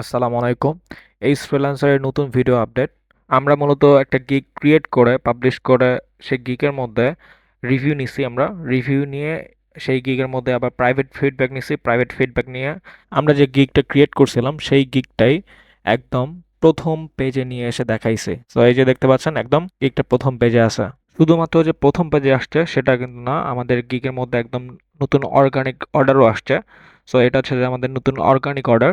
আসসালামু আলাইকুম। এই ফ্রিল্যান্সারের নতুন ভিডিও আপডেট আমরা মূলত একটা গিগ ক্রিয়েট করে পাবলিশ করে সেই গিগের মধ্যে রিভিউ নিছি আমরা। রিভিউ নিয়ে সেই গিগের মধ্যে আবার প্রাইভেট ফিডব্যাক নিছি। প্রাইভেট ফিডব্যাক নিয়ে আমরা যে গিগটা ক্রিয়েট করছিলাম, সেই গিগটাই একদম প্রথম পেজে নিয়ে এসে দেখাইছে। তো এই যে দেখতে পাচ্ছেন, একদম গিগটা প্রথম পেজে আসা শুধুমাত্র যে প্রথম পেজে আসছে, সেটা কিন্তু না, আমাদের গিগের মধ্যে একদম নতুন অর্গানিক অর্ডারও আসছে। সো এটা হচ্ছে যে আমাদের নতুন অর্গানিক অর্ডার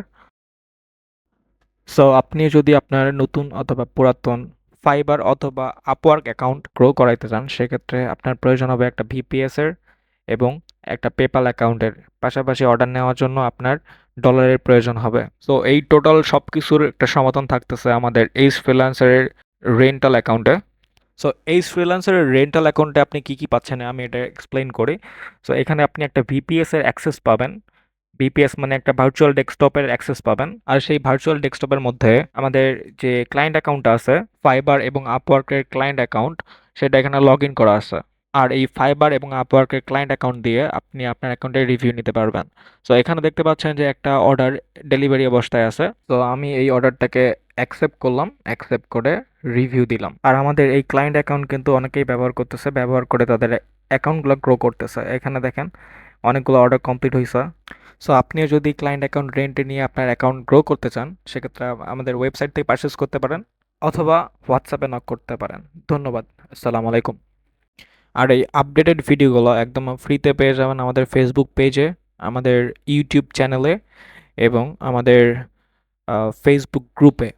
সো আপনি যদি আপনার নতুন অথবা পুরাতন ফাইবার অথবা আপওয়ার্ক অ্যাকাউন্ট গ্রো করাইতে চান, সেক্ষেত্রে আপনার প্রয়োজন হবে একটা ভিপিএস এর এবং একটা পেপাল অ্যাকাউন্টের পাশাপাশি অর্ডার নেওয়ার জন্য আপনার ডলারের প্রয়োজন হবে। সো এই টোটাল সব কিছুর একটা সমাধান থাকতেছে আমাদের এইচ ফ্রিল্যান্সারের রেন্টাল অ্যাকাউন্টে সো এইচ ফ্রিল্যান্সারের রেন্টাল অ্যাকাউন্টে আপনি কি কি পাচ্ছেন আমি এটা এক্সপ্লেইন করি। সো এখানে আপনি একটা ভিপিএস এর অ্যাক্সেস পাবেন। বিপিএস মানে একটা ভার্চুয়াল ডেস্কটপের অ্যাক্সেস পাবেন। আর সেই ভার্চুয়াল ডেস্কটপের মধ্যে আমাদের যে ক্লায়েন্ট অ্যাকাউন্ট আছে ফাইবার এবং আপওয়ার্কের ক্লায়েন্ট অ্যাকাউন্ট সেটা এখানে লগ ইন করা আছে। আর এই ফাইবার এবং আপওয়ার্কের ক্লায়েন্ট অ্যাকাউন্ট দিয়ে আপনি আপনার অ্যাকাউন্টে রিভিউ নিতে পারবেন। সো এখানে দেখতে পাচ্ছেন যে একটা অর্ডার ডেলিভারি অবস্থায় আছে। তো আমি এই অর্ডারটাকে অ্যাকসেপ্ট করলাম অ্যাকসেপ্ট করে রিভিউ দিলাম। আর আমাদের এই ক্লায়েন্ট অ্যাকাউন্ট কিন্তু অনেকেই ব্যবহার করতেছে, ব্যবহার করে তাদের অ্যাকাউন্টগুলো গ্রো করতেছে। এখানে দেখেন, অনেকগুলো অর্ডার কমপ্লিট হয়েছে সো আপনিও যদি ক্লায়েন্ট অ্যাকাউন্ট রেন্টে নিয়ে আপনার অ্যাকাউন্ট গ্রো করতে চান, সেক্ষেত্রে আমাদের ওয়েবসাইট থেকে পারচেস করতে পারেন অথবা হোয়াটসঅ্যাপে নক করতে পারেন। ধন্যবাদ। আসসালামু আলাইকুম। আর এই আপডেটেড ভিডিওগুলো একদম ফ্রিতে পেয়ে যাবেন আমাদের ফেসবুক পেজে আমাদের ইউটিউব চ্যানেলে এবং আমাদের ফেসবুক গ্রুপে